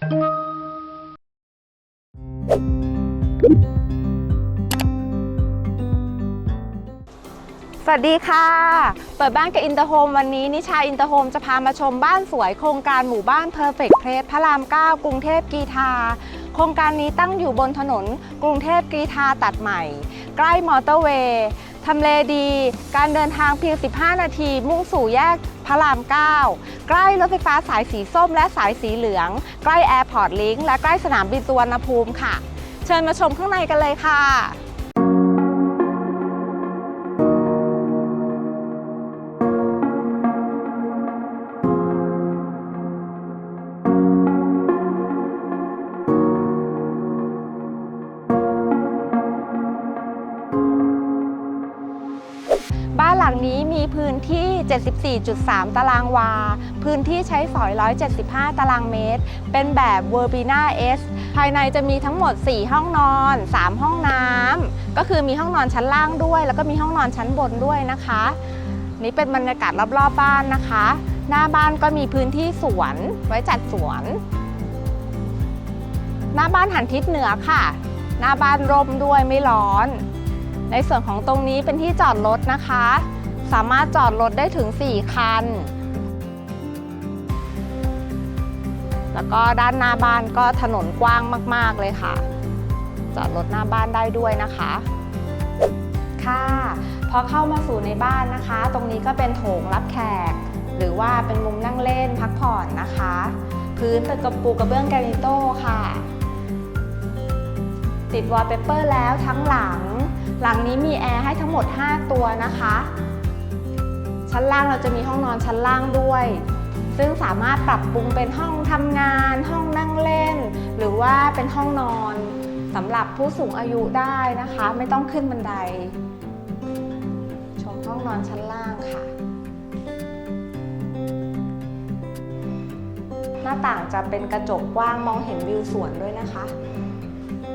สวัสดีค่ะ เปิดบ้านกับอินเตอร์โฮมวันนี้นิชาอินเตอร์โฮมจะพามาชมบ้านสวยโครงการหมู่บ้าน Perfect Place พระราม 9 กรุงเทพกรีฑาโครงการนี้ตั้งอยู่บนถนนกรุงเทพกรีฑาตัดใหม่ ใกล้มอเตอร์เวย์ทำเลดี การเดินทางเพียง 15 นาที มุ่งสู่แยก ระราม 9 ใกล้รถไฟฟ้าสายสีส้มและสายสีเหลือง ใกล้แอร์พอร์ตลิงก์และใกล้สนามบินสุวรรณภูมิค่ะ เชิญมาชมข้างในกันเลยค่ะบ้านหลังนี้มีพื้นที่ 74.3 ตารางวา พื้นที่ใช้สอย 175 ตารางเมตร เป็นแบบ v e r b i n a S ภายในจะมีทั้งหมด 4 ห้องนอน 3 ห้องน้ำก็คือมีห้องนอนชั้นล่างด้วย แล้วก็มีห้องนอนชั้นบนด้วยนะคะ นี่เป็นบรรยากาศรอบๆบบ้านนะคะ หน้าบ้านก็มีพื้นที่สวน ไว้จัดสวน หน้าบ้านหันทิศเหนือค่ะ หน้าบ้านร่มด้วยไม่ร้อน ในส่วนของตรงนี้เป็นที่จอดรถนะคะ สามารถจอดรถได้ถึง 4 คัน แล้วก็ด้านหน้าบ้านก็ถนนกว้างมาก ๆ เลยค่ะ จอดรถหน้าบ้านได้ด้วยนะคะ ค่ะพอเข้ามาสู่ในบ้านนะคะ ตรงนี้ก็เป็นโถงรับแขก หรือว่าเป็นมุมนั่งเล่นพักผ่อนนะคะ พื้นเป็นกระปูกระเบื้องแกรนิโต้ค่ะ ติดวอลเปเปอร์แล้วทั้งหลัง หลังนี้มีแอร์ให้ทั้งหมด 5 ตัวนะคะ ชั้นล่างเราจะมีห้องนอนชั้นล่างด้วย ซึ่งสามารถปรับปรุงเป็นห้องทำงาน ห้องนั่งเล่น หรือว่าเป็นห้องนอนสำหรับผู้สูงอายุได้นะคะ ไม่ต้องขึ้นบันได ชมห้องนอนชั้นล่างค่ะ หน้าต่างจะเป็นกระจกกว้างมองเห็นวิวสวนด้วยนะคะ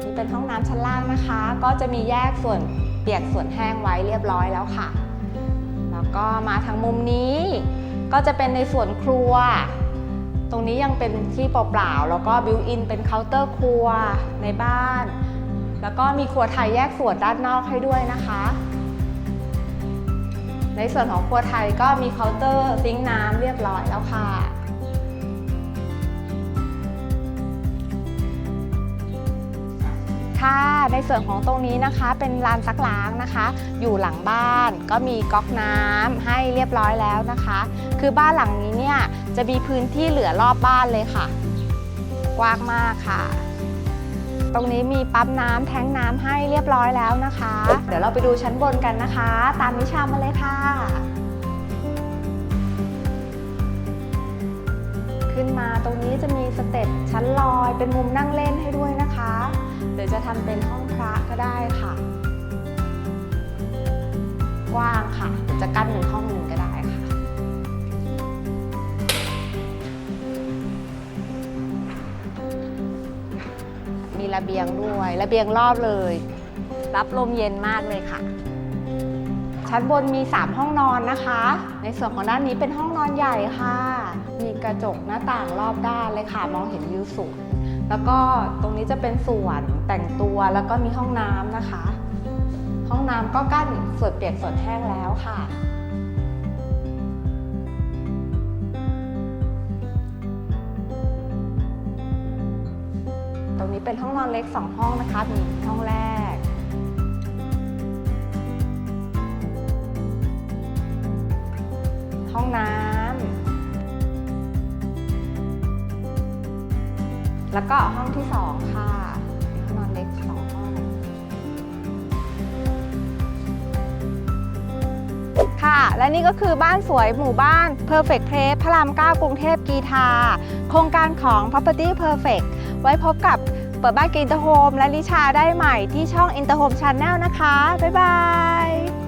นี่เป็นห้องน้ำชั้นล่างนะคะ ก็จะมีแยกส่วนเปียกส่วนแห้งไว้เรียบร้อยแล้วค่ะ ก็มาทางมุมนี้ ก็จะเป็นในส่วนครัว ตรงนี้ยังเป็นที่เปล่าๆ แล้วก็บิวอินเป็นเคาน์เตอร์ครัวในบ้าน แล้วก็มีครัวไทยแยกส่วนด้านนอกให้ด้วยนะคะ ในส่วนของครัวไทยก็มีเคาน์เตอร์ซิงค์น้ำเรียบร้อยแล้วค่ะ ค่ะ ในส่วนของตรงนี้นะคะเป็นลานซักล้างนะคะ อยู่หลังบ้านก็มีก๊อกน้ำให้เรียบร้อยแล้วนะคะ คือบ้านหลังนี้เนี่ยจะมีพื้นที่เหลือรอบบ้านเลยค่ะ กว้างมากค่ะ ตรงนี้มีปั๊มน้ำแทงน้ำให้เรียบร้อยแล้วนะคะ เดี๋ยวเราไปดูชั้นบนกันนะคะ ตามนิชามาเลยค่ะ ขึ้นมาตรงนี้จะมีสเต็ปชั้นลอยเป็นมุมนั่งเล่นให้ด้วยนะคะ หรือจะทำเป็นห้องพระก็ได้ค่ะ กว้างค่ะ จะกั้นเป็นห้องหนึ่งก็ได้ค่ะ มีระเบียงด้วยระเบียงรอบเลย รับลมเย็นมากเลยค่ะ ชั้นบนมี 3 ห้องนอนนะคะ ในส่วนของด้านนี้เป็นห้องนอนใหญ่ค่ะ มีกระจกหน้าต่างรอบด้านเลยค่ะ มองเห็นวิวสวน แล้วก็ตรงนี้จะเป็นส่วนแต่งตัวแล้วก็มีห้องน้ำนะคะ ห้องน้ำก็กั้นส่วนเปียกส่วนแห้งแล้วค่ะ ตรงนี้เป็นห้องนอนเล็ก 2 ห้องนะคะมี แล้วก็ห้องที่2ค่ะนอนเล็ก2ห้องค่ะ และนี่ก็คือบ้านสวยหมู่บ้าน Perfect Place พระราม 9 กรุงเทพกรีฑาโครงการของ Property Perfect ไว้พบกับเปิดบ้านกินเตอร์โฮมและลิชาได้ใหม่ที่ช่อง Interhome Channel นะคะ บ๊ายบาย